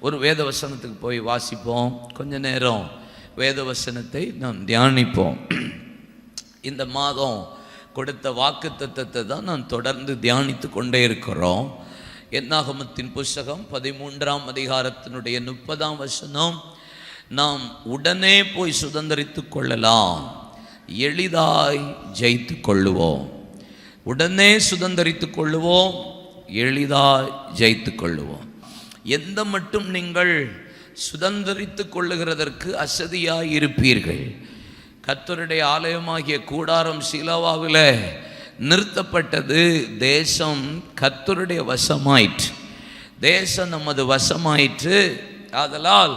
ஒரு வேத வசனத்துக்கு போய் வாசிப்போம். கொஞ்ச நேரம் வேத வசனத்தை நாம் தியானிப்போம். இந்த மாதம் கொடுத்த வாக்கு தத்துவத்தை தான் நாம் தொடர்ந்து தியானித்து கொண்டே இருக்கிறோம். என்னாகமத்தின் புஸ்தகம் பதிமூன்றாம் அதிகாரத்தினுடைய முப்பதாம் வசனம் நாம் உடனே போய் சுதந்திரித்து கொள்ளலாம். எளிதாய் ஜெயித்து கொள்ளுவோம். உடனே சுதந்திரித்து கொள்ளுவோம் எளிதாய் ஜெயித்து கொள்ளுவோம். எந்த மட்டும் நீங்கள் சுதந்திரித்து கொள்ளுகிறதற்கு அசதியாக இருப்பீர்கள் கத்தருடைய ஆலயமாகிய கூடாரம் சிலவாவில் நிறுத்தப்பட்டது. தேசம் கத்தருடைய வசமாயிற்று. தேசம் நமது வசமாயிற்று. ஆதலால்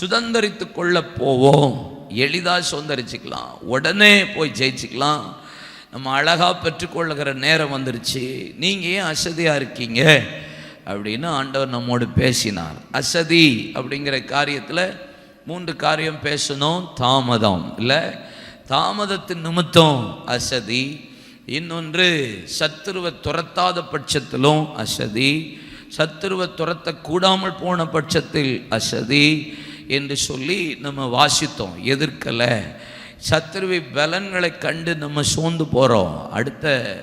சுதந்திரித்து கொள்ள போவோம். எளிதாக சுதந்திரிச்சிக்கலாம். உடனே போய் ஜெயிச்சுக்கலாம். நம்ம அழகாக பெற்றுக்கொள்ளுகிற நேரம் வந்துருச்சு. நீங்கள் ஏன் அசதியாக இருக்கீங்க? அப்படின்னு ஆண்டவர் நம்மோடு பேசினார். அசதி அப்படிங்கிற காரியத்தில் மூன்று காரியம் பேசணும். தாமதம். இல்லை? தாமதத்தின் நிமித்தம் அசதி. இன்னொன்று சத்துருவை துரத்தாத பட்சத்திலும் அசதி. சத்துருவை துரத்த கூடாமல் போன பட்சத்தில் அசதி என்று சொல்லி நம்ம வாசித்தோம். எதிர்க்கலை. சத்துருவி பலன்களை கண்டு நம்ம சோர்ந்து போகிறோம் அடுத்த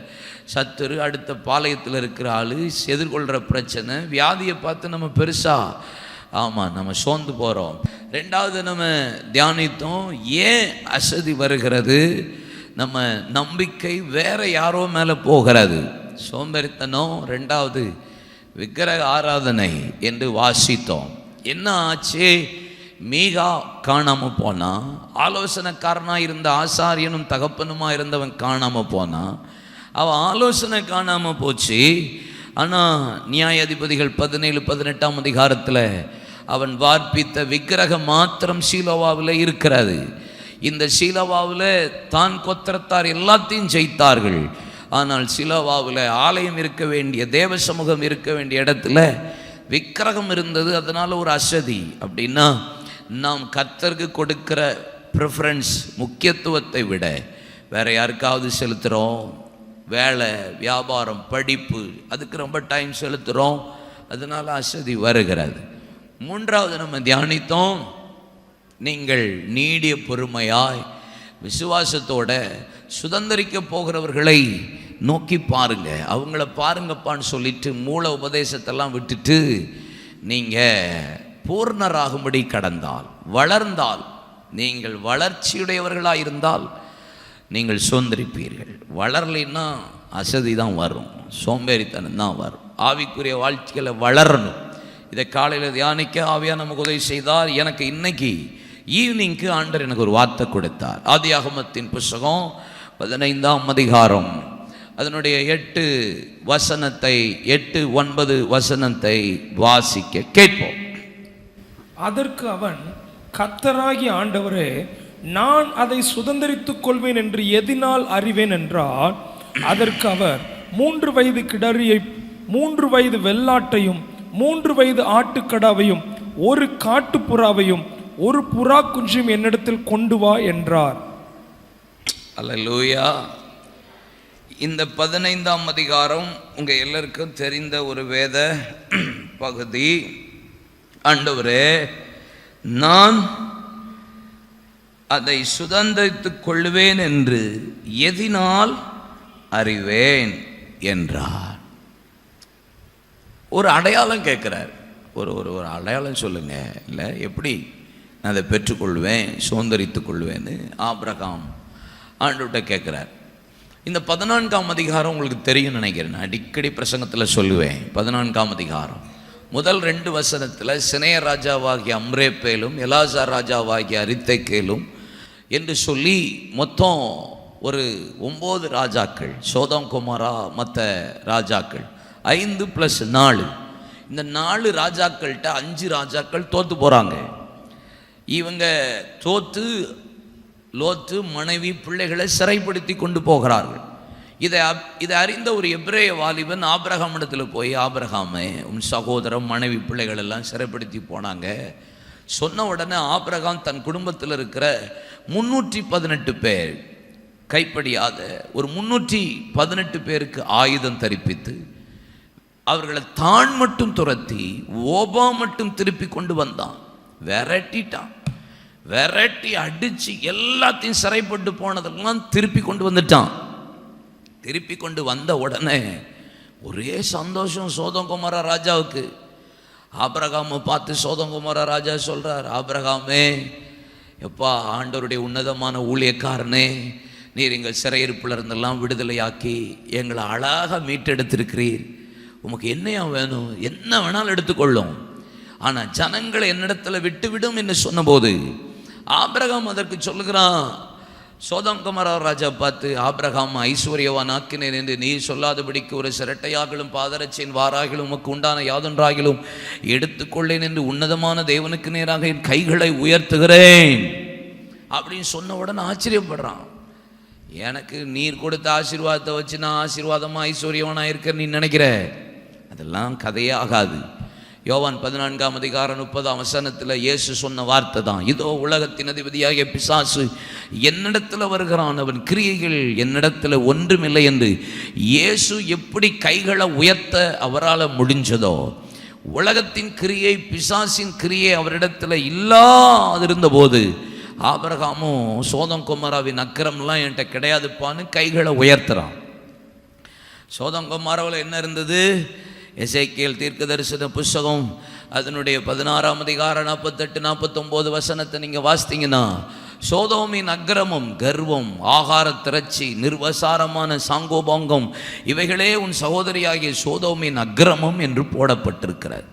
சத்துரு அடுத்த பாளையத்தில் இருக்கிற ஆள் எதிர்கொள்கிற பிரச்சனை வியாதியை பார்த்து நம்ம பெருசாக ஆமாம் நம்ம சோர்ந்து போகிறோம் ரெண்டாவது நம்ம தியானித்தோம் ஏன் அசதி வருகிறது? நம்ம நம்பிக்கை வேற யாரோ மேலே போகிறது. சோம்பேறித்தனம் ரெண்டாவது விக்கிரக ஆராதனை என்று வாசித்தோம். என்ன ஆச்சு? மீகா காணாமல் போனான் ஆலோசனைக்காரனாக இருந்த ஆசாரியனும் தகப்பனுமாக இருந்தவன் காணாமல் போனான் அவள் ஆலோசனை காணாமல் போச்சு. ஆனால் நியாயாதிபதிகள் பதினேழு பதினெட்டாம் அதிகாரத்தில் அவன் வார்ப்பித்த விக்கிரகம் மாத்திரம் சீலோவாவில் இருக்கிறது. இந்த சீலோவாவில் தான் கொத்திரத்தார் எல்லாத்தையும் ஜெயித்தார்கள். ஆனால் சிலோவாவில் ஆலயம் இருக்க வேண்டிய தேவ சமூகம் இருக்க வேண்டிய இடத்துல விக்கிரகம் இருந்தது அதனால் ஒரு அசதி. அப்படின்னா நாம் கத்தருக்கு கொடுக்கிற ப்ரிஃபரன்ஸ் முக்கியத்துவத்தை விட வேற யாருக்காவது செலுத்துகிறோம் வேலை வியாபாரம் படிப்பு அதுக்கு ரொம்ப டைம் செலுத்துகிறோம் அதனால் அசதி வருகிறது. மூன்றாவது நம்ம தியானித்தோம். நீங்கள் நீடிய பொறுமையாய் விசுவாசத்தோட சுதந்திரிக்க போகிறவர்களை நோக்கி பாருங்க. அவங்கள பாருங்கப்பான்னு சொல்லிட்டு மூல உபதேசத்தெல்லாம் விட்டுட்டு நீங்கள் பூர்ணராகும்படி கடந்தால் வளர்ந்தால் நீங்கள் வளர்ச்சியுடையவர்களாக இருந்தால் நீங்கள் சுதந்திரிப்பீர்கள் வளரலைன்னா அசதி தான் வரும். சோம்பேறித்தனம் தான் வரும். ஆவிக்குரிய வாழ்க்கையில் வளரணும். இதை காலையில் தியானிக்க ஆவியாக நமக்கு உதவி செய்தார். எனக்கு இன்னைக்கு ஈவினிங்க்கு ஆண்டர் எனக்கு ஒரு வார்த்தை கொடுத்தார். ஆதி அகமத்தின் புஸ்தகம் பதினைந்தாம் அதிகாரம். அதனுடைய எட்டு வசனத்தை எட்டு ஒன்பது வசனத்தை வாசிக்க கேட்போம். அதற்கு அவன் கத்தராகி ஆண்டவரே நான் அதை சுதந்திரித்துக் கொள்வேன் என்று எதினால் அறிவேன் என்றால் அதற்கு அவர் மூன்று வயது கிடரியை மூன்று வயது வெள்ளாட்டையும் மூன்று வயது ஆட்டுக்கடாவையும் ஒரு காட்டுப்புறாவையும் ஒரு புறா குஞ்சும் என்னிடத்தில் கொண்டு வா என்றார். அல்லேலூயா. இந்த பதினைந்தாம் அதிகாரம் உங்கள் எல்லாருக்கும் தெரிந்த ஒரு வேத பகுதி. ஆண்டவரே நான் அதை சுதந்திரித்துக் கொள்வேன் என்று எதினால் அறிவேன் என்றார். ஒரு அடையாளம் கேட்குறார். ஒரு ஒரு ஒரு அடையாளம் சொல்லுங்க. இல்லை எப்படி நான் அதை பெற்றுக்கொள்வேன் சுதந்திரித்துக் கொள்வேன்னு ஆப்ரகாம் ஆண்டுகிட்ட கேட்குறார். இந்த பதினான்காம் அதிகாரம் உங்களுக்கு தெரியும் நினைக்கிறேன். அடிக்கடி பிரசங்கத்தில் சொல்லுவேன். பதினான்காம் அதிகாரம். முதல் ரெண்டு வசனத்தில் சினைய ராஜாவாகிய அம்ரேப்பேலும் எலாசார் ராஜாவாகிய அரித்தைக்கேலும் என்று சொல்லி மொத்தம் ஒரு ஒம்பது ராஜாக்கள் சோதம் குமாரா மற்ற ராஜாக்கள். ஐந்து ப்ளஸ் நாலு. இந்த நாலு ராஜாக்கள்கிட்ட அஞ்சு ராஜாக்கள் தோற்று போகிறாங்க இவங்க தோற்று லோத்து மனைவி பிள்ளைகளை சிறைப்படுத்தி கொண்டு போகிறார்கள். இதை அப்- இதை அறிந்த ஒரு எப்ரேய வாலிபன் ஆபிரகாமிடத்தில் போய் ஆபிரகாமே உன் சகோதரம் மனைவி பிள்ளைகள் எல்லாம் சிறைப்படுத்தி போனாங்க. சொன்ன உடனே ஆபிரகாம் தன் குடும்பத்தில் இருக்கிற முன்னூற்றி பதினெட்டு பேர் கைப்படியாத ஒரு முன்னூற்றி பதினெட்டு பேருக்கு ஆயுதம் தரிப்பித்து அவர்களை தான் மட்டும் துரத்தி ஓபா மட்டும் திருப்பி கொண்டு வந்தான். விரட்டிட்டான். விரட்டி அடித்து எல்லாத்தையும் சிறைப்பட்டு போனதெல்லாம் திருப்பி கொண்டு வந்துட்டான். திருப்பி கொண்டு வந்த உடனே ஒரே சந்தோஷம் சோதங்குமார ராஜாவுக்கு. ஆபிரகாமை பார்த்து சோதங்குமார ராஜா சொல்கிறார் ஆபிரகாமே எப்பா ஆண்டவருடைய உன்னதமான ஊழியக்காரனே நீர் எங்கள் சிறையிருப்பில் இருந்தெல்லாம் விடுதலையாக்கி எங்களை அழகாக மீட்டெடுத்திருக்கிறீர். உமக்கு என்னையா வேணும்? என்ன வேணாலும் எடுத்துக்கொள்ளும். ஆனால் ஜனங்களை என்னிடத்துல விட்டுவிடும் என்று சொன்னபோது ஆபிரகாம் அதற்கு சொல்லுகிறான் சோதம் குமார ராஜா பார்த்து ஆபிரகாம் ஐஸ்வர்யவான் ஆக்கினேன் என்று நீ சொல்லாதபடிக்கு ஒரு சிரட்டையாகலும் பாதரட்சியின் வாராகிலும் உமக்கு உண்டான யாதொன்றாகிலும் எடுத்துக்கொள்ளேன் என்று உன்னதமான தேவனுக்கு நேராக என் கைகளை உயர்த்துகிறேன். அப்படின்னு சொன்ன உடனே ஆச்சரியப்படுறான். எனக்கு நீர் கொடுத்த ஆசீர்வாதத்தை வச்சு நான் ஆசீர்வாதமாக ஐஸ்வர்யவனாக இருக்க நீ நினைக்கிற? அதெல்லாம் கதையே ஆகாது யோவான் பதினான்காம் அதிகாரம் முப்பதாம் வசனத்தில் இயேசு சொன்ன வார்த்தை தான். இதோ உலகத்தின் அதிபதியாகிய பிசாசு என்னிடத்தில் வருகிறான். அவன் கிரியைகள் என்னிடத்தில் ஒன்றுமில்லை என்று இயேசு எப்படி கைகளை உயர்த்த அவரால் முடிஞ்சதோ உலகத்தின் கிரியை பிசாசின் கிரியை அவரிடத்தில் இல்லாதிருந்த போது ஆபரகாமும் சோதம் குமாராவின் அக்கிரம்லாம் என்கிட்ட கிடையாதுப்பான்னு கைகளை உயர்த்துறான். சோதங்குமாராவில் என்ன இருந்தது? எசேக்கியல் தீர்க்க தரிசன புஸ்தகம் அதனுடைய பதினாறாம் அதிகாரம் நாற்பத்தெட்டு நாற்பத்தொம்போது வசனத்தை நீங்கள் வாசித்தீங்கன்னா சோதோமின் அக்கிரமம் கர்வம் ஆகார திரட்சி நிர்வசாரமான சாங்கோபாங்கம் இவைகளே உன் சகோதரியாகிய சோதோமின் அக்கிரமம் என்று போடப்பட்டிருக்கிறது.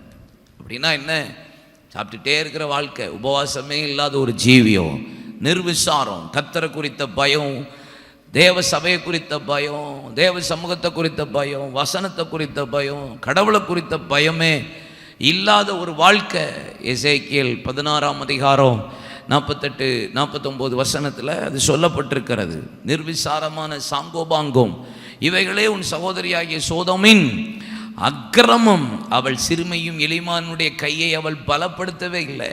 அப்படின்னா என்ன? சாப்பிட்டுட்டே இருக்கிற வாழ்க்கை உபவாசமே இல்லாத ஒரு ஜீவியம் நிர்விசாரம் கத்தரை குறித்த பயம் தேவ சபையை குறித்த பயம் தேவ சமூகத்தை குறித்த பயம் வசனத்தை குறித்த பயம் கடவுளை குறித்த பயமே இல்லாத ஒரு வாழ்க்கை. இசைக்கியல் பதினாறாம் அதிகாரம் நாற்பத்தெட்டு நாற்பத்தொம்போது வசனத்தில் அது சொல்லப்பட்டிருக்கிறது. நிர்விசாரமான சாங்கோபாங்கம். இவைகளே உன் சகோதரியாகிய சோதமின் அக்கிரமம். அவள் சிறுமையும் எளிமானுடைய கையை அவள் பலப்படுத்தவே இல்லை.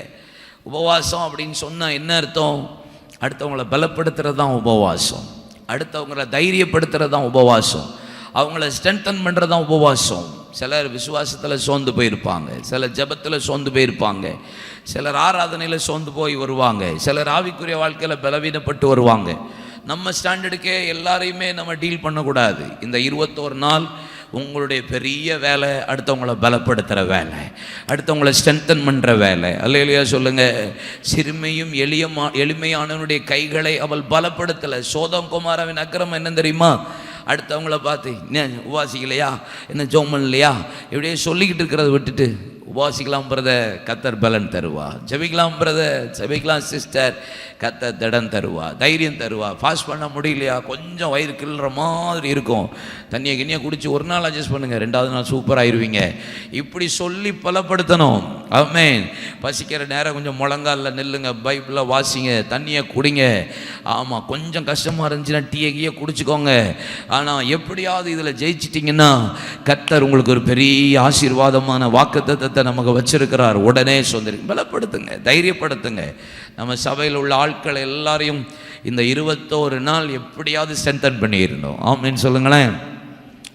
உபவாசம் அப்படின்னு சொன்னால் என்ன அர்த்தம்? அடுத்தவங்களை பலப்படுத்துறது தான் உபவாசம். அடுத்தவங்களை தைரியப்படுத்துறது தான் உபவாசம். அவங்கள ஸ்ட்ரென்தன் பண்ணுறது தான் உபவாசம். சிலர் விசுவாசத்தில் சோர்ந்து போயிருப்பாங்க. சிலர் ஜெபத்தில் சோர்ந்து போயிருப்பாங்க. சிலர் ஆராதனையில் சோர்ந்து போய் வருவாங்க. சிலர் ஆவிக்குரிய வாழ்க்கையில் பலவீனப்பட்டு வருவாங்க. நம்ம ஸ்டாண்டர்டுக்கே எல்லாரையுமே நம்ம டீல் பண்ணக்கூடாது. இந்த இருபத்தோரு நாள் உங்களுடைய பெரிய வேலை அடுத்தவங்கள பலப்படுத்துகிற வேலை அடுத்தவங்கள ஸ்ட்ரென்தன் பண்ணுற வேலை. அல்லையா சொல்லுங்கள் சிறுமையும் எளியமா எளிமையானவனுடைய கைகளை அவள் பலப்படுத்தலை. சோதம் குமாரவின் அக்கிரமம் என்ன தெரியுமா? அடுத்தவங்கள பார்த்து என்ன உபாசிக்கலையா? என்ன ஜோமன் இல்லையா இப்படியே சொல்லிக்கிட்டு இருக்கிறத விட்டுட்டு உபாசிக்கலாம் பிரதர் கத்தர் பலன் தருவா. ஜபிக்கலாம் பிரதர் ஜபிக்கலாம் சிஸ்டர் கத்தர் திடம் தருவா. தைரியம் தருவா. ஃபாஸ்ட் பண்ண முடியலையா? கொஞ்சம் வயிறு கிள்ளுற மாதிரி இருக்கும். தண்ணியை கிண்ணியை குடிச்சு ஒரு நாள் அட்ஜஸ்ட் பண்ணுங்க. ரெண்டாவது நாள் சூப்பராயிருவீங்க இப்படி சொல்லி பலப்படுத்தணும். ஆமே பசிக்கிற நேரம் கொஞ்சம் முழங்காலில் நில்லுங்க. பைப்பில் வாசிங்க. தண்ணியை குடிங்க. ஆமாம் கொஞ்சம் கஷ்டமாக இருந்துச்சுன்னா டீயை கீயை குடிச்சுக்கோங்க. ஆனால் எப்படியாவது இதில் ஜெயிச்சிட்டிங்கன்னா கத்தர் உங்களுக்கு ஒரு பெரிய ஆசீர்வாதமான வாக்குத்தத்தத்தை நமக்கு வச்சிருக்கிறார். உடனே சொந்தரி பலப்படுத்துங்க தைரியப்படுத்துங்க. நம்ம சபையில் உள்ள ஆட்கள் எல்லாரையும் இந்த இருபத்தோரு நாள் எப்படியாவது ஸ்ட்ரென்தன் பண்ணியிருந்தோம். ஆமின்னு சொல்லுங்களேன்.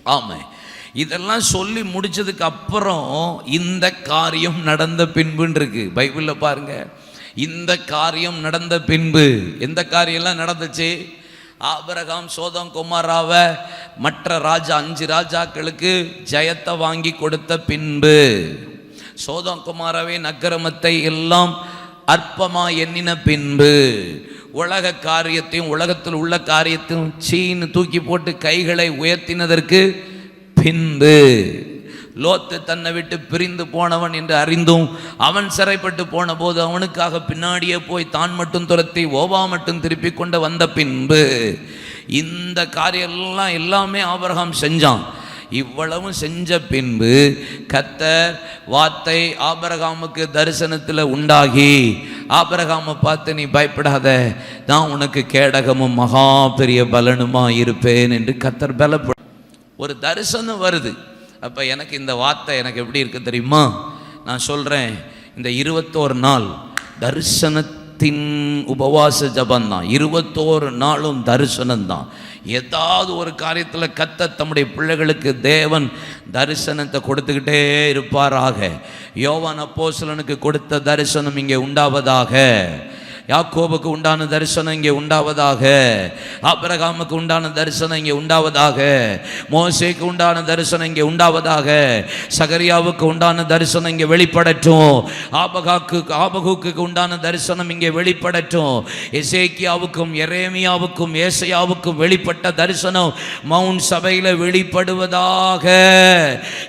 ஆமாம் இதெல்லாம் சொல்லி முடிச்சதுக்கு அப்புறம் இந்த காரியம் நடந்த பின்புன்னு இருக்கு பைபிளில் பாருங்க. இந்த காரியம் நடந்த பின்பு. எந்த காரியம்லாம் நடந்துச்சு? ஆபரகாம் சோதம் குமாராவை மற்ற ராஜா அஞ்சு ராஜாக்களுக்கு ஜெயத்தை வாங்கி கொடுத்த பின்பு. சோதம் குமாரவின் அக்கிரமத்தை எல்லாம் அற்பமாக எண்ணின பின்பு உலக காரியத்தையும் உலகத்தில் உள்ள காரியத்தையும் சீன்னு தூக்கி போட்டு கைகளை உயர்த்தினதற்கு பின்பு லோத்து தன்னை விட்டு பிரிந்து போனவன் என்று அறிந்தும் அவன் சிறைப்பட்டு போன போது அவனுக்காக பின்னாடியே போய் தான் மட்டும் துரத்தி ஓவா மட்டும் திருப்பி கொண்டு வந்த பின்பு இந்த காரியெல்லாம் எல்லாமே ஆபரகம் செஞ்சான். இவ்வளவும் செஞ்ச பின்பு கத்தர் வார்த்தை ஆபரகாமுக்கு தரிசனத்தில் உண்டாகி ஆபரகாமை பார்த்து நீ பயப்படாத நான் உனக்கு கேடகமும் மகா பெரிய பலனுமா இருப்பேன் என்று கத்தர் பலப்பட ஒரு தரிசனம் வருது. அப்போ எனக்கு இந்த வார்த்தை எனக்கு எப்படி இருக்கு தெரியுமா? நான் சொல்கிறேன் இந்த இருபத்தோரு நாள் தரிசனத்தின் உபவாச ஜபந்தான். இருபத்தோரு நாளும் தரிசனம்தான் ஏதாவது ஒரு காரியத்தில் கத்த தம்முடைய பிள்ளைகளுக்கு தேவன் தரிசனத்தை கொடுத்துக்கிட்டே இருப்பாராக. யோவான் அப்போசலனுக்கு கொடுத்த தரிசனம் இங்கே உண்டாவதாக. யாக்கோபுக்கு உண்டான தரிசனம் இங்கே உண்டாவதாக ஆபரகாமுக்கு உண்டான தரிசனம் இங்கே உண்டாவதாக மோசேக்கு உண்டான தரிசனம் இங்கே உண்டாவதாக சகரியாவுக்கு உண்டான தரிசனம் இங்கே வெளிப்படட்டும். ஆபகாக்கு ஆபகுக்கு உண்டான தரிசனம் இங்கே வெளிப்படட்டும். எசேக்கியாவுக்கும் எரேமியாவுக்கும் ஏசையாவுக்கும் வெளிப்பட்ட தரிசனம் மவுண்ட் சபையில் வெளிப்படுவதாக.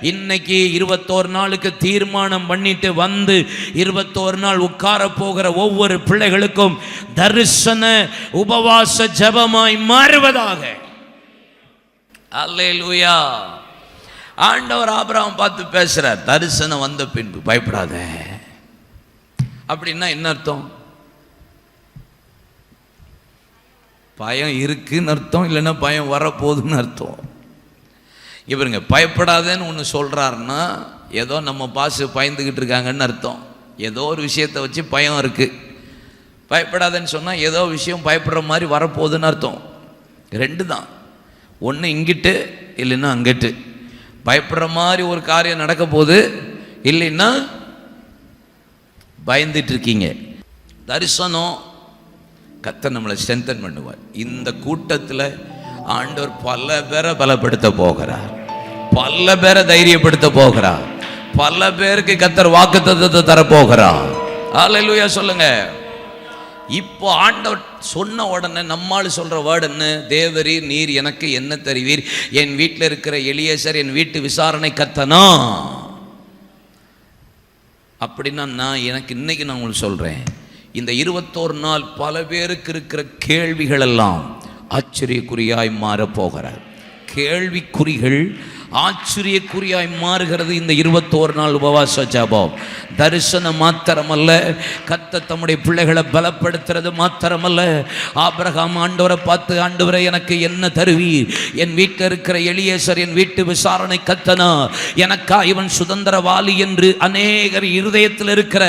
இன்னைக்கு இருபத்தோரு நாளுக்கு தீர்மானம் பண்ணிட்டு வந்து இருபத்தோரு நாள் உட்கார போகிற ஒவ்வொரு பிள்ளைகளுக்கும் தரிசன உபவாச ஜபமாய் மாறுவதாக. அல்லேலூயா. ஆண்டவர் ஆபராம் பார்த்து பேசுற தரிசனம் வந்த பின்பு பயப்படாத. அப்படின்னா என்ன அர்த்தம்? பயம் இருக்குன்னு அர்த்தம் இல்லைன்னா பயம் வரப்போகுதுன்னு அர்த்தம். இவருங்க பயப்படாதேன்னு ஒன்று சொல்கிறாருன்னா ஏதோ நம்ம பாசு பயந்துக்கிட்டு இருக்காங்கன்னு அர்த்தம். ஏதோ ஒரு விஷயத்தை வச்சு பயம் இருக்குது பயப்படாதேன்னு சொன்னால் ஏதோ விஷயம் பயப்படுற மாதிரி வரப்போகுதுன்னு அர்த்தம். ரெண்டு தான் ஒன்று இங்கிட்டு இல்லைன்னா அங்கிட்டு. பயப்படுற மாதிரி ஒரு காரியம் நடக்க போகுது இல்லைன்னா பயந்துட்டு இருக்கீங்க தரிசனம் கத்த நம்மளை ஸ்ட்ரென்தன் பண்ணுவார். இந்த கூட்டத்தில் ஆண்டவர் பல பேரை பலப்படுத்த போகிறார். பல பேரை தைரியப்படுத்த போகிறார். பல பேருக்கு கத்தர் வாக்கு தத்துவத்தை தரப்போகிறார். அல்லேலூயா சொல்லுங்கள் இப்போ ஆண்டவர் சொன்ன உடனே நம்மால் சொல்கிற வேர்டு என்ன? தேவரீர் நீர் எனக்கு என்ன தருவீர்? என் வீட்டில் இருக்கிற எளியசர் என் வீட்டு விசாரணை கத்தனா அப்படின்னா நான் எனக்கு இன்னைக்கு நான் உங்களுக்கு சொல்கிறேன் இந்த இருபத்தோரு நாள் பல பேருக்கு இருக்கிற கேள்விகளெல்லாம் ஆச்சரியக்குறியாய் மாறப் போகிறார். கேள்விக்குறிகள் ஆச்சரியக்குறியாய் மாறுகிறது இந்த இருபத்தோரு நாள் உபவாச ஜபம். தரிசனம் மாத்திரமல்ல கத்த தம்முடைய பிள்ளைகளை பலப்படுத்துறது மாத்திரமல்ல. ஆபிரகாம் ஆண்டவரை பார்த்து ஆண்டவரை எனக்கு என்ன தருவீர்? என் வீட்டில் இருக்கிற எளியேசர் என் வீட்டு விசாரணை கத்தனா எனக்கா இவன் சுதந்திரவாளி என்று அநேகர் இருதயத்தில் இருக்கிற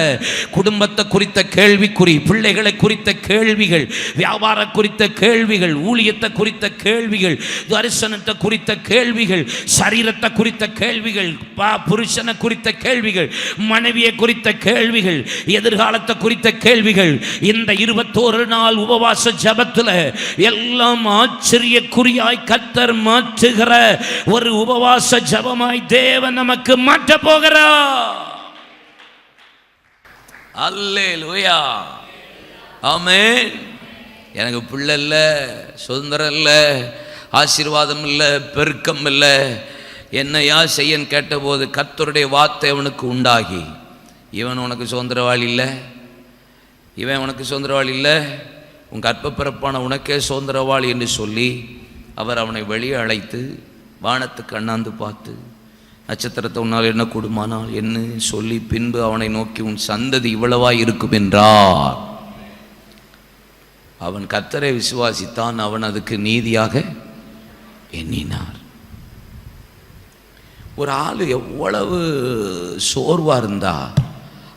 குடும்பத்தை குறித்த கேள்விக்குறி பிள்ளைகளை குறித்த கேள்விகள் வியாபார குறித்த கேள்விகள் ஊழியத்தை குறித்த கேள்விகள் தரிசனத்தை குறித்த கேள்விகள் சரீரத்தை குறித்த கேள்விகள் பா புருஷனை குறித்த கேள்விகள் மனைவியை குறித்த கேள்விகள் எதிர்காலத்தை குறித்த கேள்விகள் இந்த இருபத்தோரு நாள் உபவாச ஜபத்தில் எல்லாம் ஆச்சரியக்குறியாய் கத்தர் மாற்றுகிற ஒரு உபவாச ஜபமாய் தேவன் நமக்கு மாற்ற போகிறா. அல்லே லூயா ஆமென். எனக்கு பிள்ளை இல்லை சுதந்திரம் இல்லை ஆசீர்வாதம் இல்லை பெருக்கம் இல்லை என்னையா செய்யன்னு கேட்டபோது கத்தருடைய வார்த்தை அவனுக்கு உண்டாகி. இவன் உனக்கு சுதந்திரவாளி இல்லை? இவன் உனக்கு சுதந்திரவாளி இல்லை? உன் கற்பப்பிறப்பான உனக்கே சுதந்திரவாளி என்று சொல்லி அவர் அவனை வெளியே அழைத்து வானத்துக்கு அண்ணாந்து பார்த்து நட்சத்திரத்தை உன்னால் என்ன கூடுமானால் என்ன? சொல்லி பின்பு அவனை நோக்கி உன் சந்ததி இவ்வளவா இருக்கும் என்றார். அவன் கத்தரை விசுவாசித்தான் அவன் அதுக்கு நீதியாக எண்ணினார். ஒரு ஆள் எவ்வளவு சோர்வாக இருந்தா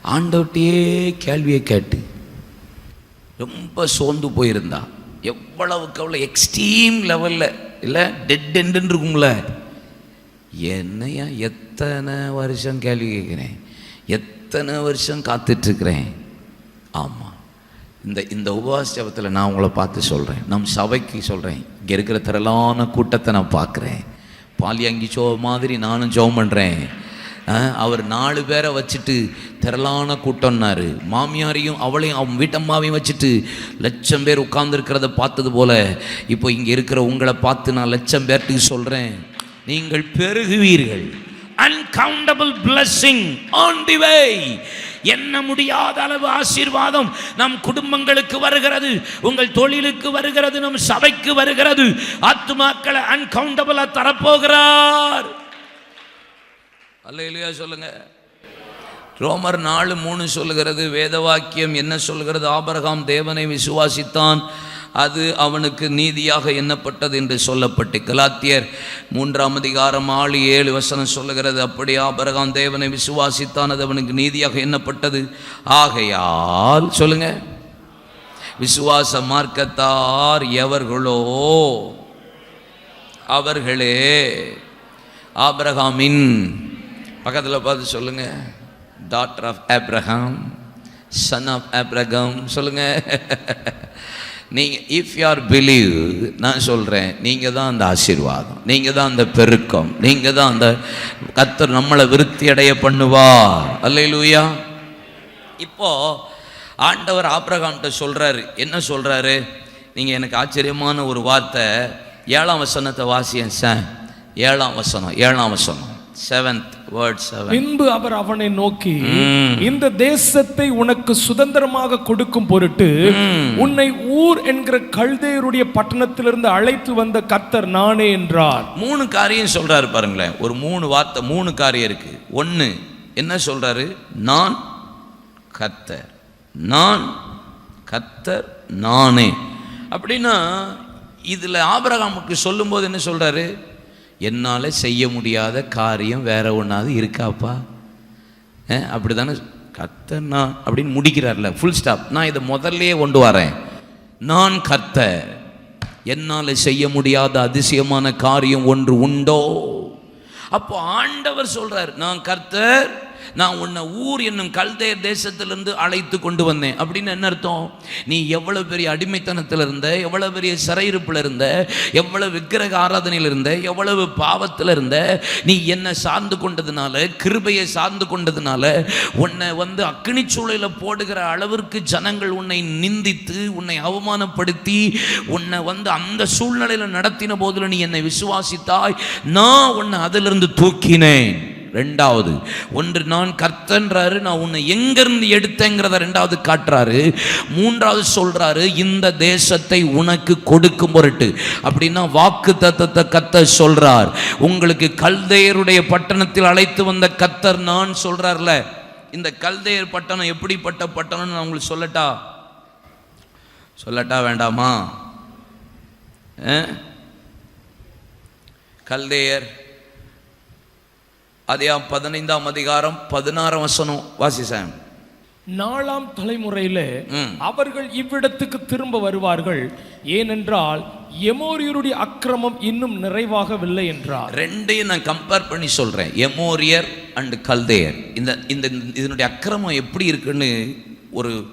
ஆண்டவட்டியே கேள்வியை கேட்டு ரொம்ப சோர்ந்து போயிருந்தா. எவ்வளவுக்கு அவ்வளோ எக்ஸ்ட்ரீம் லெவலில் இல்லை டெட் எண்டுன்னு இருக்கும்ல என்னையா எத்தனை வருஷம் கேள்வி கேட்குறேன்? எத்தனை வருஷம் காத்துட்ருக்கிறேன்? ஆமாம் இந்த இந்த உபவாச ஜபத்தில் நான் உங்களை பார்த்து சொல்கிறேன் நம் சபைக்கு சொல்கிறேன் இங்கே இருக்கிற திரளான கூட்டத்தை நான் பார்க்குறேன். பாலியங்கி சோ மாதிரி நானும் ஜெபம் பண்ணுறேன் அவர் நாலு பேரை வச்சுட்டு திரளான கூட்டம்னாரு. மாமியாரையும் அவளையும் அவன் வீட்டம்மாவையும் வச்சுட்டு லட்சம் பேர் உட்கார்ந்துருக்கிறத பார்த்தது போல இப்போ இங்கே இருக்கிற உங்களை பார்த்து நான் லட்சம் பேர்த்துக்கு சொல்கிறேன் நீங்கள் பெருகுவீர்கள். Uncountable blessing on the way என்ன முடியாத அளவு ஆசீர்வாதம் நம் குடும்பங்களுக்கு வருகிறது உங்கள் தொழிலுக்கு வருகிறது நம் சபைக்கு வருகிறது. ஆத்துமாக்களை அன்கவுண்டபிளா தரப்போகிறார். அல்ல இல்லையா சொல்லுங்க. ரோமர் நாலு மூணு சொல்லுகிறது வேத வாக்கியம் என்ன சொல்கிறது ஆபரகாம் தேவனை விசுவாசித்தான். அது அவனுக்கு நீதியாக எண்ணப்பட்டது என்று சொல்லப்பட்டு கலாத்தியர் மூன்றாம் அதிகாரம் ஆளு ஏழு வசனம் சொல்லுகிறது அப்படி ஆபரகாம் தேவனை விசுவாசித்தான் அது அவனுக்கு நீதியாக எண்ணப்பட்டது. ஆகையால் சொல்லுங்க விசுவாச மார்க்கத்தார் எவர்களோ அவர்களே ஆபிரகாமின் பக்கத்தில் பார்த்து சொல்லுங்க doctor of Abraham son of Abraham சொல்லுங்க. நீங்கள் இஃப் ஆர் பிலீவ் நான் சொல்கிறேன் நீங்கள் தான் அந்த ஆசீர்வாதம் நீங்கள் தான் அந்த பெருக்கம் நீங்கள் தான் அந்த கத்தர் நம்மளை விருத்தி அடைய பண்ணுவார். அல்லேலூயா. இப்போ ஆண்டவர் ஆப்ரகாம்கிட்ட சொல்கிறாரு என்ன சொல்கிறாரு நீங்கள் எனக்கு ஆச்சரியமான ஒரு வார்த்தை ஏழாம் வசனத்தை வாசியன் சார் ஏழாம் வசனம் ஏழாம் வசனம். செவன்த் வேர்ட் செவன் பின்பு அவர் அவனை நோக்கி. இந்த தேசத்தை உனக்கு சுதந்திரமாக கொடுக்கும் பொருட்டு உன்னை ஊர் என்கிற கல்தேயருடைய பட்டணத்திலிருந்து அழைத்து வந்த கர்த்தர் நானே என்றார். மூணு காரியம் சொல்றாரு பாருங்களேன். ஒரு மூணு வார்த்தை மூணு காரியம் இருக்கு. ஒன்று என்ன சொல்றாரு? நான் கத்தர் நான் கத்தர் நானே. அப்படின்னா இதில் ஆபிரகாமுக்கு சொல்லும்போது என்ன சொல்றாரு? என்னால் செய்ய முடியாத காரியம் வேற ஒன்றாவது இருக்காப்பா? அப்படி தானே கத்தர் நான் அப்படின்னு முடிக்கிறார்ல ஃபுல் ஸ்டாப் நான் இதை முதல்லையே கொண்டு வரேன். நான் கத்த என்னால் செய்ய முடியாத அதிசயமான காரியம் ஒன்று உண்டோ? அப்போ ஆண்டவர் சொல்கிறார் நான் கர்த்தர் நான் உன்னை ஊர் என்னும் கல்தேர் தேசத்திலிருந்து அழைத்து கொண்டு வந்தேன். அப்படின்னு என்ன அர்த்தம்? நீ எவ்வளோ பெரிய அடிமைத்தனத்தில் இருந்த எவ்வளோ பெரிய சிறையிருப்பில் இருந்த எவ்வளவு விக்கிரக ஆராதனையில் இருந்த எவ்வளவு பாவத்தில் இருந்த நீ என்னை சார்ந்து கொண்டதுனால கிருபையை சார்ந்து கொண்டதுனால உன்னை வந்து அக்னி சூழலில் போடுகிற அளவிற்கு ஜனங்கள் உன்னை நிந்தித்து உன்னை அவமானப்படுத்தி உன்னை வந்து அந்த சூழ்நிலையில் நடத்தின போதில் நீ என்னை விசுவாசித்தாய். நான் உன்னை அதிலிருந்து தூக்கினேன். ரெண்டாவது ஒன்று நான் கர்த்தன்றாரு நான் உன்னை எங்கேருந்து எடுத்தேங்கிறத ரெண்டாவது காட்டுறாரு. மூன்றாவது சொல்கிறாரு இந்த தேசத்தை உனக்கு கொடுக்கும் பொருட்டு. அப்படின்னா வாக்கு தத்தத்தை கத்த சொல்கிறார் உங்களுக்கு கல்தையருடைய பட்டணத்தில் அழைத்து வந்த கத்தர் நான் சொல்கிறார்ல இந்த கல்தையர் பட்டணம் எப்படிப்பட்ட பட்டணம்னு நான் உங்களுக்கு சொல்லட்டா? சொல்லட்டா வேண்டாமா? ஆ? கல்தேயர் அதே பதினைந்தாம் அதிகாரம் பதினாறாம் வசனம் வாசிசாம் நாலாம் தலைமுறையிலே. அவர்கள் இவ்விடத்துக்கு திரும்ப வருவார்கள். ஏனென்றால் எமோரியருடைய அக்கிரமம் இன்னும் நிறைவாகவில்லை என்றார். ரெண்டையும் நான் கம்பேர் பண்ணி சொல்றேன். எமோரியர் அண்ட் கல்தேயர். இந்த இந்த இதனுடைய அக்கிரமம் எப்படி இருக்குன்னு ஒரு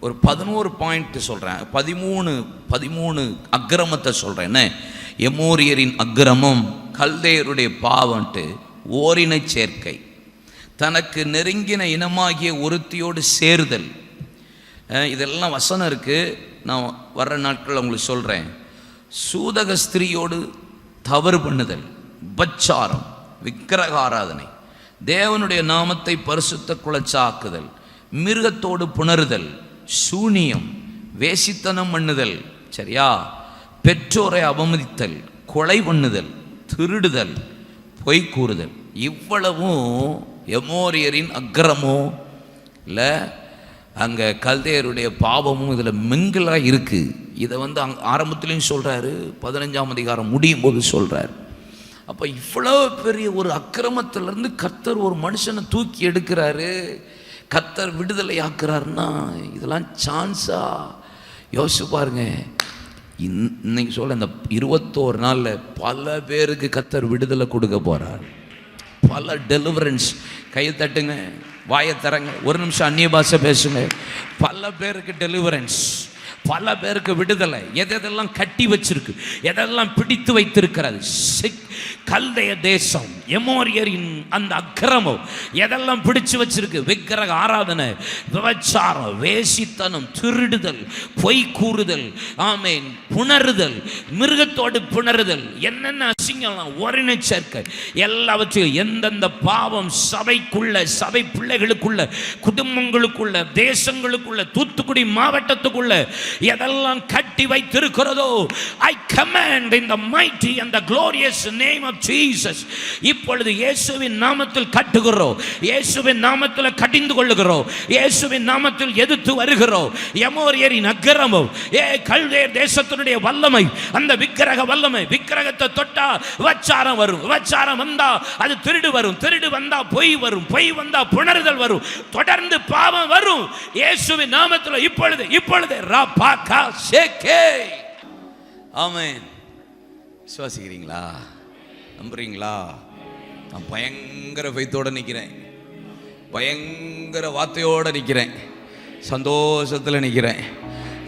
ஒரு பதினோரு பாயிண்ட் சொல்றேன். பதிமூணு பதிமூணு அக்கிரமத்தை சொல்றேன். என்ன? எமோரியரின் அக்கிரமம் கல்தேயருடைய பாவம்ட்டு ஓரின சேர்க்கை. தனக்கு நெருங்கின இனமாகிய ஒருத்தியோடு சேருதல். இதெல்லாம் வசனம் இருக்குது நான் வர்ற நாட்கள் உங்களுக்கு சொல்கிறேன் சூதக ஸ்திரியோடு தவறு பண்ணுதல். பச்சாரம் விக்கிரக ஆராதனை தேவனுடைய நாமத்தை பரிசுத்த குலைச்சாக்குதல். மிருகத்தோடு புணருதல். சூனியம் வேசித்தனம் பண்ணுதல். சரியா? பெற்றோரை அவமதித்தல். கொலை பண்ணுதல். திருடுதல். பொய் கூறுதல். இவ்வளவும் எமோரியரின் அக்கிரமும் இல்லை அங்கே கல்தையருடைய பாவமும் இதில் மிங்கிலாக இருக்குது இதை வந்து அங் ஆரம்பத்துலேயும் சொல்கிறாரு பதினஞ்சாம் அதிகாரம் முடியும் போது சொல்கிறார் அப்போ இவ்வளோ பெரிய ஒரு அக்கிரமத்திலேருந்து கத்தர் ஒரு மனுஷனை தூக்கி எடுக்கிறாரு கத்தர் விடுதலை ஆக்குறாருன்னா இதெல்லாம் சான்ஸா யோசிச்சு பாருங்கள் இன்னைக்கு சொல்ல இந்த இருபத்தோரு நாளில் பல பேருக்கு கத்தர் விடுதலை கொடுக்க போகிறார் பல டெலிவரன்ஸ் கையை தட்டுங்க வாயை தரங்க ஒரு நிமிஷம் அந்நிய பாஷை பேசுங்க. பல பேருக்கு டெலிவரன்ஸ் பல பேருக்கு விடுதலை. எதெல்லாம் கட்டி வச்சிருக்கு எதெல்லாம் பிடித்து வைத்திருக்கிறது சிக் கல்தைய தேசம் எமோரியரின் அந்த அக்கிரமம் எதெல்லாம் பிடிச்சு வச்சிருக்கு? விக்கிரக ஆராதனை விபச்சாரம் வேசித்தனம் திருடுதல் பொய் கூறுதல் ஆமேன் புணருதல் மிருகத்தோடு புணருதல் என்னென்ன அசிங்கம்லாம்? ஒருணை சேர்க்கை. எல்லாவற்றையும் எந்தெந்த பாவம் சபைக்குள்ள சபை பிள்ளைகளுக்குள்ள குடும்பங்களுக்குள்ள தேசங்களுக்குள்ள தூத்துக்குடி மாவட்டத்துக்குள்ள எதெல்லாம் கட்டி வைத்திருக்கிறதோ ஐ கமாண்ட் இந்த மைட்டி அந்த and நேம் ஆஃப் ஜீசஸ் இப்பொழுது இயேசுவின் நாமத்தில் கட்டுகிறோம். இயேசுவின் நாமத்தில் கடிந்து கொள்ளுகிறோம். இயேசுவின் நாமத்தில் எதிர்த்து வருகிறோம். எமோரியரி நகரமும் ஏ கல்தேர் தேசத்தினுடைய வல்லமை அந்த விக்கிரக வல்லமை விக்கிரகத்தை தொட்டா விபச்சாரம் வரும். விபச்சாரம் வந்தா அது திருடு வரும். திருடு வந்தா பொய் வரும். பொய் வந்தா புணர்தல் வரும். தொடர்ந்து பாவம் வரும். இயேசுவின் நாமத்தில் இப்பொழுது இப்பொழுது ரா பாக்கா சேகே ஆமேன். விசுவாசிக்கிறீங்களா? நம்புறீங்களா? நான் பயங்கர ஃபைத்தோடு நிற்கிறேன் பயங்கர வார்த்தையோட நிற்கிறேன் சந்தோஷத்தில் நிற்கிறேன்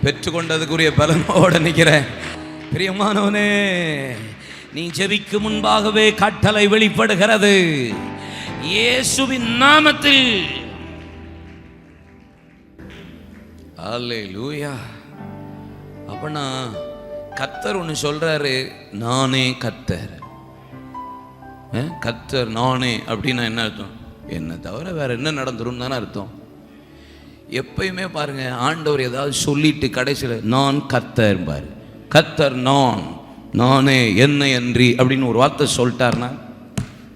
பெற்றுக்கொண்டதுக்குரிய பலனோடு நிற்கிறேன் பிரியமானவனே நீ ஜெபிக்கு முன்பாகவே கட்டளை வெளிப்படுகிறது. இயேசுவின் நாமத்தில். அல்லேலூயா அப்பனா கத்தர் ஒன்று சொல்றாரு நானே கத்தர். கத்தர் நானே அப்படின்னா என்ன அர்த்தம்? என்ன தவிர வேறு என்ன நடந்துரும் தானே அர்த்தம். எப்பயுமே பாருங்கள் ஆண்டவர் ஏதாவது சொல்லிட்டு கடைசியில் நான் கத்தர் பாரு. கத்தர் நான் நானே என்ன என்றி அப்படின்னு ஒரு வார்த்தை சொல்லிட்டாருன்னா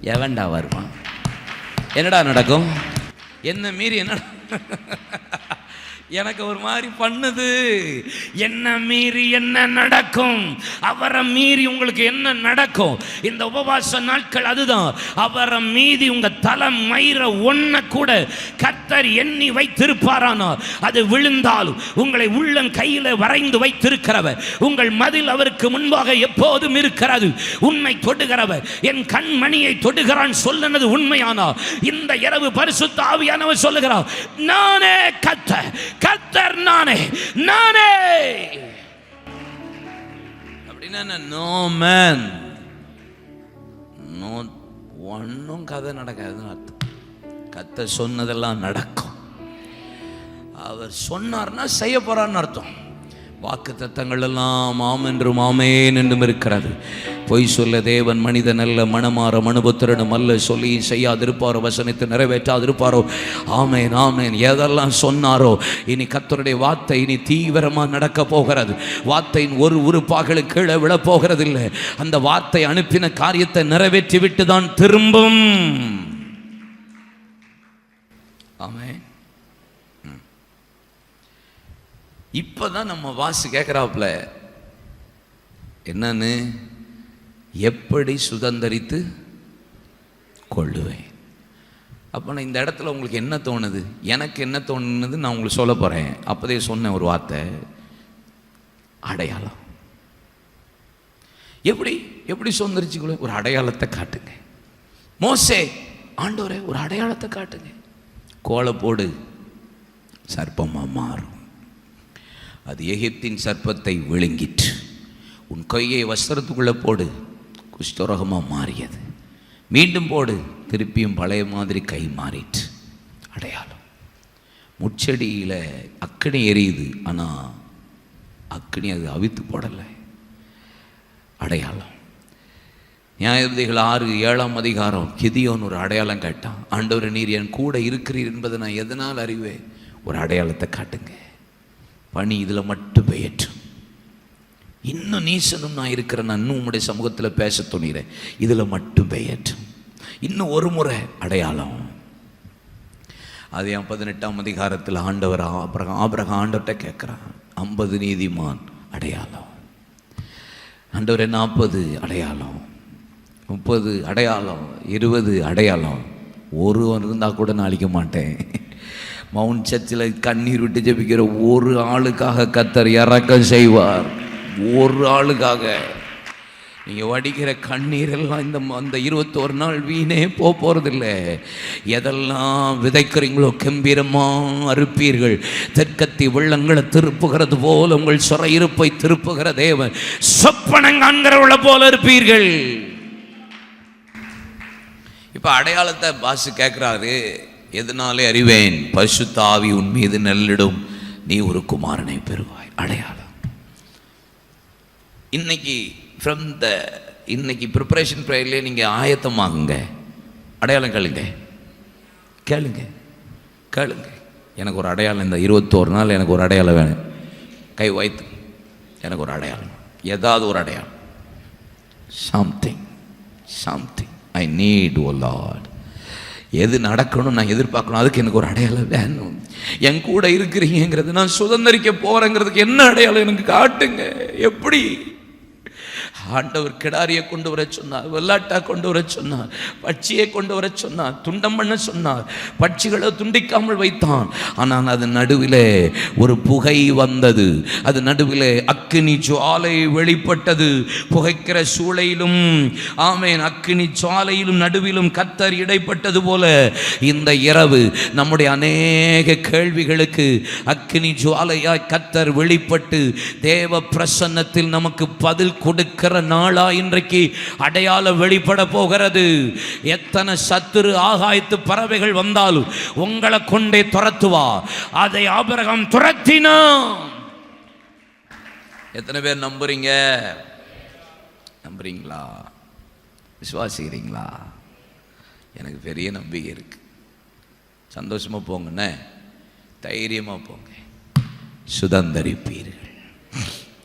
எவன்டா வருவான்? என்னடா நடக்கும்? என்ன மீறி என்ன எனக்கு ஒரு மாதிரி பண்ணுது. என்ன மீறி என்ன நடக்கும்? அவரை மீறி உங்களுக்கு என்ன நடக்கும்? இந்த உபவாச நாட்கள் அதுதான். அவரை மீறி உங்க தலை மயிர ஒன்ன கூட கத்தர் எண்ணி வைத்திருப்பாரானா? அது விழுந்தாலும் உங்களை உள்ளம் கையில வரைந்து வைத்திருக்கிறவர். உங்கள் மதில் அவருக்கு முன்பாக எப்போதும் இருக்கிறது. உண்மை தொடுகிறவர். என் கண்மணியை தொடுகிறான் சொல்லுனது உண்மையானா? இந்த இரவு பரிசுத்த ஆவியானவர் சொல்லுகிறார் நானே கத்த கத்தர் நானே நானே. அப்படின்னா நோ மேன் நோ ஒன்றும் கதை நடக்காதுன்னு அர்த்தம். கத்த சொன்னதெல்லாம் நடக்கும். அவர் சொன்னார்னா செய்ய போறான்னு அர்த்தம். வாக்கு தத்தங்கள் எல்லாம் ஆம் என்றும் ஆமேன் என்றும் இருக்கிறது. பொய் சொல்ல தேவன் மனிதன் அல்ல மனமாற மனுபுத்திரனும் அல்ல சொல்லி செய்யாதிருப்பாரோ வசனித்து நிறைவேற்றாதிருப்பாரோ. ஆமேன் ஆமேன். எதெல்லாம் சொன்னாரோ இனி கத்தருடைய வார்த்தை இனி தீவிரமாக நடக்க போகிறது. வார்த்தையின் ஒரு உறுப்பாக கீழே விழப் இல்லை அந்த வார்த்தை அனுப்பின காரியத்தை நிறைவேற்றி விட்டு தான் திரும்பும். ஆமேன். இப்போ தான் நம்ம வாசு கேட்குறாப்புல என்னன்னு? எப்படி சுதந்தரித்து கொள்ளுவேன்? அப்போ நான் இந்த இடத்துல உங்களுக்கு என்ன தோணுது? எனக்கு என்ன தோணுனது நான் உங்களுக்கு சொல்ல போகிறேன் அப்போதே சொன்ன ஒரு வார்த்தை. அடையாளம். எப்படி? எப்படி சுதந்திரிச்சுக்கொள்ள ஒரு அடையாளத்தை காட்டுங்க. மோசே ஆண்டோரே ஒரு அடையாளத்தை காட்டுங்க. கோலை போடு சர்ப்பமாக மாறும். அது எகிப்தின் சர்ப்பத்தை விழுங்கிற்று. உன் கையை வஸ்திரத்துக்குள்ளே போடு குஷ்டரோகமாக மாறியது. மீண்டும் போடு திருப்பியும் பழைய மாதிரி கை மாறிட்டு அடையாளம். முச்செடியில் அக்கினி எரியுது ஆனால் அக்கினி அது அவித்து போடலை. அடையாளம். நியாயபதிகள் ஆறு ஏழாம் அதிகாரம் கிதியோன் ஒரு அடையாளம் கேட்டான். ஆண்டவர் நீர் என் கூட இருக்கிறீர் என்பதை நான் எதனால் அறிவேன்? ஒரு அடையாளத்தை காட்டுங்க. பணி இதில் மட்டும் பெயற்றும். இன்னும் நீசனும் நான் இருக்கிறேன் நான் இன்னும் உங்களுடைய சமூகத்தில் பேச துணிகிறேன். இதில் மட்டும் பெயற்றும். இன்னும் ஒரு முறை அடையாளம். அது என் பதினெட்டாம் அதிகாரத்தில் ஆண்டவர் ஆபிரகம் ஆபிரகம் ஆண்டவர்கிட்ட கேட்குறான். ஐம்பது நீதிமான் அடையாளம். ஆண்டவர் நாற்பது அடையாளம். முப்பது அடையாளம். இருபது அடையாளம். ஒருவன் இருந்தால் கூட நான் அழிக்க மாட்டேன். மவுண்ட் சர்ச்சில் கண்ணீர் விட்டு ஜெபிக்கிற ஒரு ஆளுக்காக கத்தர் இறக்கம் செய்வார். ஒரு ஆளுக்காக. நீங்கள் வடிக்கிற கண்ணீரெல்லாம் இந்த ம- அந்த இருபத்தோரு நாள் வீணே போக போகிறதில்ல எதெல்லாம் விதைக்கிறீங்களோ கம்பீரமாக அறுப்பீர்கள். தெற்கத்தி வெள்ளங்களை திருப்புகிறது போல உங்கள் சுரையிருப்பை திருப்புகிற தேவன். சொப்பனம் காண்கிறவளை போல இருப்பீர்கள். இப்போ அடையாளத்தை பாசு கேட்குறாரு எதனாலே அறிவேன்? பரிசுத்தாவி உன் மீது நெல்லிடும். நீ ஒரு குமாரனை பெறுவாய். அடையாளம். இன்னைக்கு ஃப்ரம் த இன்னைக்கு ப்ரிப்பரேஷன் ப்ரேயர்லேயே நீங்கள் ஆயத்தமாகுங்க. அடையாளம் கேளுங்க. கேளுங்க. கேளுங்க. எனக்கு ஒரு அடையாளம் இந்த இருபத்தோரு நாள் எனக்கு ஒரு அடையாளம் வேணும். கை வைத்து. எனக்கு ஒரு அடையாளம். ஏதாவது ஒரு அடையாளம். Something something I need O Lord எது நடக்கணும் நான் எதிர்பார்க்கணும். அதுக்கு எனக்கு ஒரு அடையாளம் வேணும். என் கூட இருக்கிறீங்கிறது நான் சுதந்திரிக்க போறேங்கிறதுக்கு என்ன அடையாளம்? எனக்கு காட்டுங்க. எப்படி? ஆண்டவர் கிடாரியை கொண்டு வர சொன்னார் வெள்ளாட்டா கொண்டு வர சொன்னார் பட்சியை கொண்டு வர சொன்னார் துண்டம் பண்ண சொன்னார் பட்சிகளை துண்டிக்காமல் வைத்தான். ஆனால் அது நடுவிலே ஒரு புகை வந்தது. அது நடுவிலே அக்கினி ஜுவாலை வெளிப்பட்டது. புகைக்கிற சூளையிலும் ஆமேன் அக்கினி ஜுவாலையிலும் நடுவிலும் கத்தர் இடைப்பட்டது போல இந்த இரவு நம்முடைய அநேக கேள்விகளுக்கு அக்கினி ஜுவாலையாய் கத்தர் வெளிப்பட்டு தேவ பிரசன்னத்தில் நமக்கு பதில் கொடுக்கிற நாளா இன்றைக்கு அடையாளம் வெளிப்பட போகிறது. எத்தனை சத்துரு ஆகாய்த்து பறவைகள் வந்தாலும் உங்களை கொண்டே துரத்துவா. அதை ஆபரகம் துரத்தினான் எத்தனை பேர் நம்புறீங்க? நம்புறீங்களா? விசுவாசிக்கிறீங்களா? எனக்கு பெரிய நம்பிக்கை இருக்கு. சந்தோஷமா போங்கண்ணே. தைரியமா போங்க. சுதந்திரிப்பீர்கள்.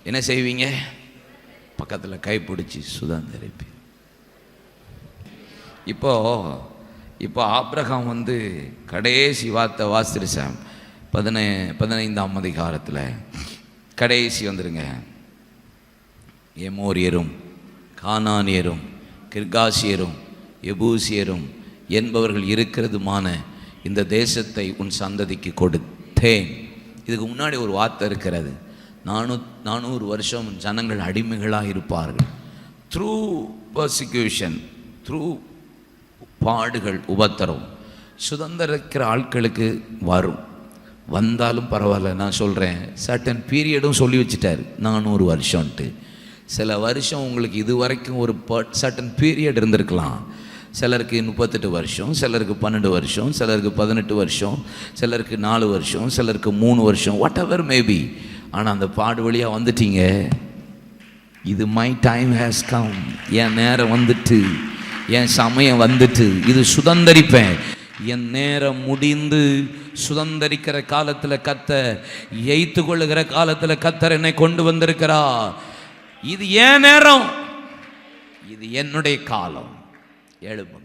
என்ன செய்வீங்க? பக்கத்தில் கைப்பிடிச்சி சுதந்திரிப்பி இப்போ இப்போ ஆப்ரகாம் வந்து கடைசி வார்த்தை வாசிருச்சாம் பதினை பதினைந்தாம் அதிகாரத்தில். கடைசி வந்துருங்க. எமோரியரும் கானானியரும் கிர்காசியரும் எபூசியரும் என்பவர்கள் இருக்கிறதுமான இந்த தேசத்தை உன் சந்ததிக்கு கொடுத்தேன். இதுக்கு முன்னாடி ஒரு வார்த்தை இருக்கிறது. நானூ நானூறு வருஷம் ஜனங்கள் அடிமைகளாக இருப்பார்கள். த்ரூ பர்சிக்யூஷன் த்ரூ பாடுகள் உபத்திரம் சுதந்திரிக்கிற ஆட்களுக்கு வரும். வந்தாலும் பரவாயில்ல நான் சொல்கிறேன் சர்டன் பீரியடும் சொல்லி வச்சுட்டார் நானூறு வருஷம்ன்ட்டு. சில வருஷம் உங்களுக்கு இது வரைக்கும் ஒரு சர்டன் பீரியட் இருந்திருக்கலாம். சிலருக்கு முப்பத்தெட்டு வருஷம் சிலருக்கு பன்னெண்டு வருஷம் சிலருக்கு பதினெட்டு வருஷம் சிலருக்கு நாலு வருஷம் சிலருக்கு மூணு வருஷம் வாட் எவர் மேபி ஆனால் அந்த பாடு வழியாக வந்துட்டீங்க. இது மை டைம் ஹேஸ் கம் என் நேரம் வந்துட்டு என் சமயம் வந்துட்டு இது சுதந்தரிப்பேன். என் நேரம் முடிந்து சுதந்தரிக்கிற காலத்தில் கத்த எய்த்து கொள்ளுகிற காலத்தில் கத்தர் என்னை கொண்டு வந்திருக்கிறா இது என் நேரம். இது என்னுடைய காலம். எழுப்புங்க